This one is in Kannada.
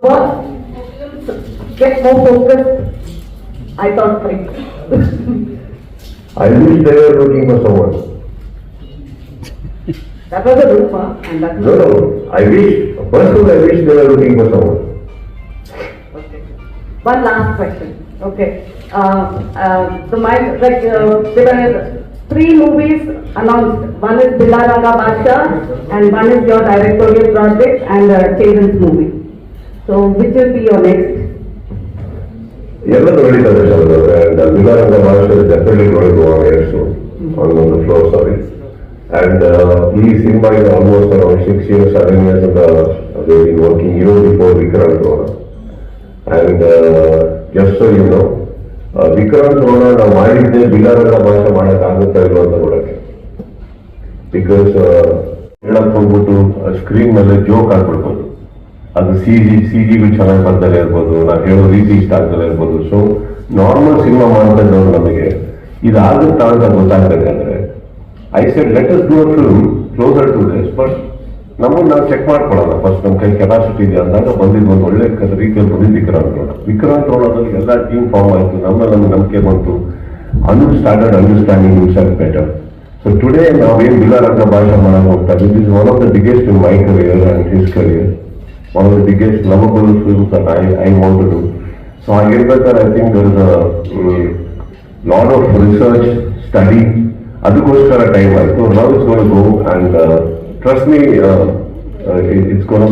What? Get more focused. I thought like. I wish they were looking for someone. That was a rumor and that No, no, I wish, personally, I wish they were looking for someone. Okay. One last question, okay. Uh, uh, the my, like, uh, there were three movies announced. One is Bilaranga Basha and one is your directorial project and uh, Children's movie. So which will be your next? ಎಲ್ಲರೂ ನಡೀತದೆ ಅಂಡ್ ಬಿಲಾರಂಗ ಭಾಷೆ ಡೆಫಿನೆಟ್ಲಿ ನೋಡಿದ್ವು ಎಷ್ಟು ಆನ್ ಒಂದು ಫ್ಲೋರ್ ಸಾರಿ ಅಂಡ್ ಈ cinema is almost around six years seven years ಅಂತ ವರ್ಕಿಂಗ್ ಇರೋ before Vikrant Rona and just so you know Vikrant Rona ನಾವು ಮಾಡಿದ್ದೆ ಬಿಲಾರಂಗ ಭಾಷೆ ಮಾಡೋಕ್ಕಾಗುತ್ತಾ ಇಲ್ವೋ ಅಂತ ನೋಡಕ್ಕೆ. ಬಿಕಾಸ್ ಹೇಳಕ್ ಹೋಗ್ಬಿಟ್ಟು ಸ್ಕ್ರೀನ್ ಮೇಲೆ ಜೋಕ್ ಆಗ್ಬಿಡ್ಬೋದು ಅದು ಸಿ ಜಿ ಸಿ ಜಿಗಳು ಚೆನ್ನಾಗಿ ಬರ್ದಲೇ ಇರ್ಬೋದು ನಾವು ಹೇಳೋ ರೀತಿ ಇಷ್ಟ ಆಗ್ದಲೇ ಇರ್ಬೋದು. ಸೊ ನಾರ್ಮಲ್ ಸಿನಿಮಾ ಮಾಡ್ತಾ ಇದ್ದವ್ರು ನಮಗೆ. ಇದಾಗುತ್ತಾ ಅಂತ ಗೊತ್ತಾಗಬೇಕಾದ್ರೆ I said let us do a film closer to this but ನಮ್ಮನ್ನು ನಾವು ಚೆಕ್ ಮಾಡ್ಕೊಳ್ಳೋಣ. ಫಸ್ಟ್ ನಮ್ಮ ಕೈ ಕೆಪಾಸಿಟಿ ಇದೆ ಅಂದಾಗ ಬಂದಿದ್ದು ಒಂದು ಒಳ್ಳೆ ರೀತಿಯಲ್ಲಿ ಬಂದಿದ್ದು ವಿಕ್ರಾಂತ್ ರೋಣ. ವಿಕ್ರಾಂತ್ ರೋಣದಲ್ಲಿ ಎಲ್ಲ ಟೀಮ್ ಫಾರ್ಮ್ ಆಯಿತು ನಮ್ಮ ನಮ್ಗೆ ನಂಬಿಕೆ ಬಂತು. Anu started understanding himself better so today ನಾವೇನು ಬಿಲಾರಂಗ ಭಾಷೆ ಮಾಡಕ್ ಹೋಗ್ತಾ this is one of the biggest in my career and his career one of the biggest lovable films that I, I want to do. So I get that I think there is a mm, lot of research, study, ಅದಕ್ಕೋಸ್ಕರ ಟೈಮ್ ಆಯಿತು now it's going to go and uh, trust me, uh, uh, it- it's going to